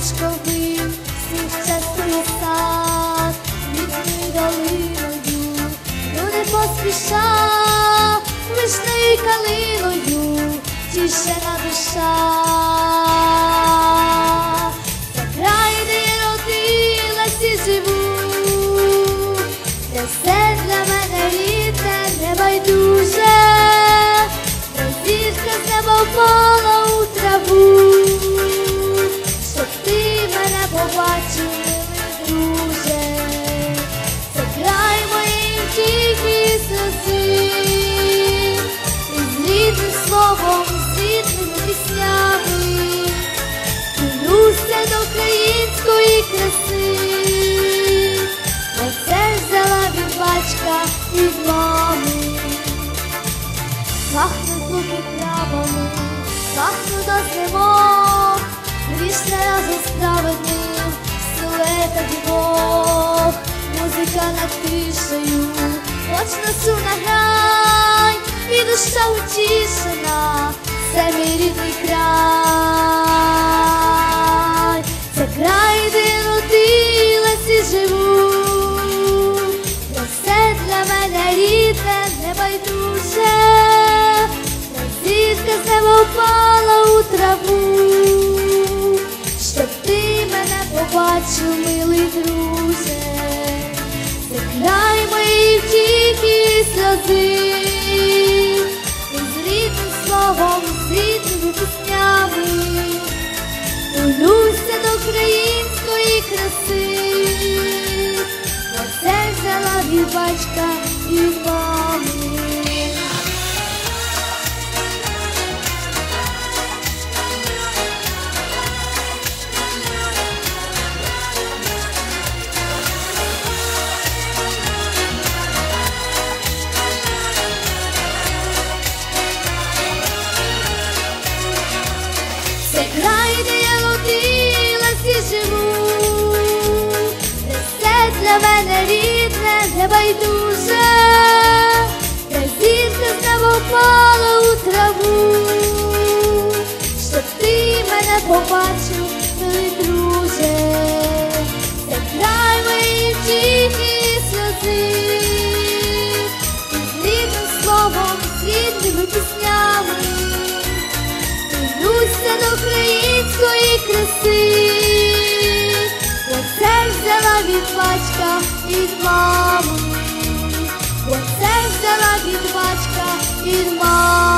річковий, всіх частує сад, вітною долиною, люди поспіша, вишнею й калиною, тішена душа. Пахнуть луки травами, пахну до зимок, грішне разом з праведним, силета дівок, музика над тишею, хоч на грань, і душа утішена, це мій рідний край, це край, де родилась і живу, все для мене рідне, небайдуже, з впала у траву, щоб ти мене побачив, милий друже, це край моєї втіхи і сльози, і з рідним словом, з рідними піснями. Тулюся до української краси, бо це взяла від і мами. Для мене рідне, небайдуже, та зірка знову впала у траву, щоб ти мене побачив, милий друже, це край моїх втіхи від батька від мами, бо це взяла від батька від мами.